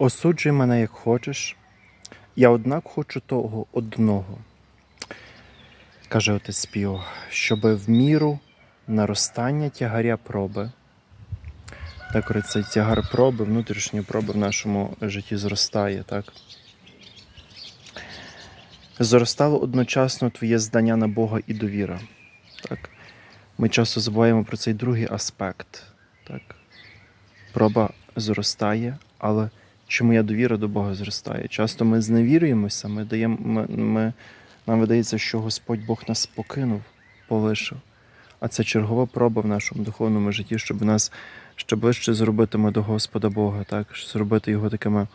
Осуджуй мене, як хочеш, я однак хочу того одного, каже отець Спіо, щоби в міру наростання тягаря проби. Так, цей тягар проби, внутрішньої проби в нашому житті зростає, так? Зростало одночасно твоє здання на Бога і довіра. Так? Ми часто забуваємо про цей другий аспект. Так? Проба зростає, але чи моя довіра до Бога зростає? Часто ми зневірюємося, ми даємо, ми, ми, нам видається, що Господь Бог нас покинув, полишив. А це чергова проба в нашому духовному житті, щоб нас ще ближче зробити ми до Господа Бога, так? зробити його такими,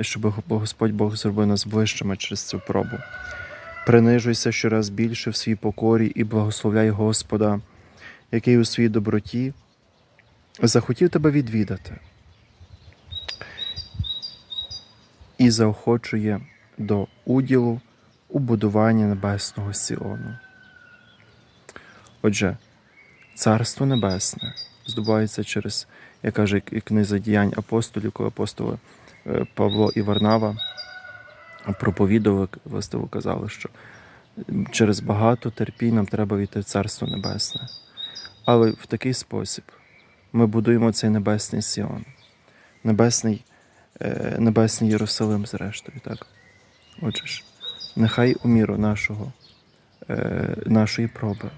щоб Господь Бог зробив нас ближчими через цю пробу. Принижуйся щораз більше в своїй покорі і благословляй Господа, який у своїй доброті захотів тебе відвідати і заохочує до уділу у будуванні небесного Сіону. Отже, Царство Небесне здобувається через, як каже і книза діянь апостолів, коли апостоли е, Павло і Варнава проповідували, властиво казали, що через багато терпінь нам треба війти в Царство Небесне. Але в такий спосіб ми будуємо цей небесний Сіон, небесний, небесний Єрусалим, зрештою. Так? Отже ж, нехай у міру нашого, е, нашої проби,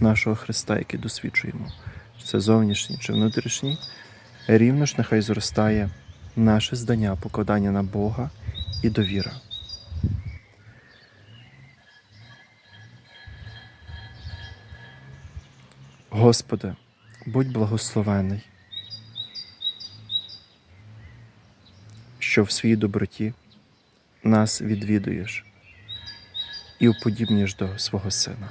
нашого Христа, який досвідчуємо, чи це зовнішній чи внутрішній, рівно ж нехай зростає наше здання, покладання на Бога і довіра. Господи, будь благословений, що в своїй доброті нас відвідуєш і уподібнюєш до свого Сина.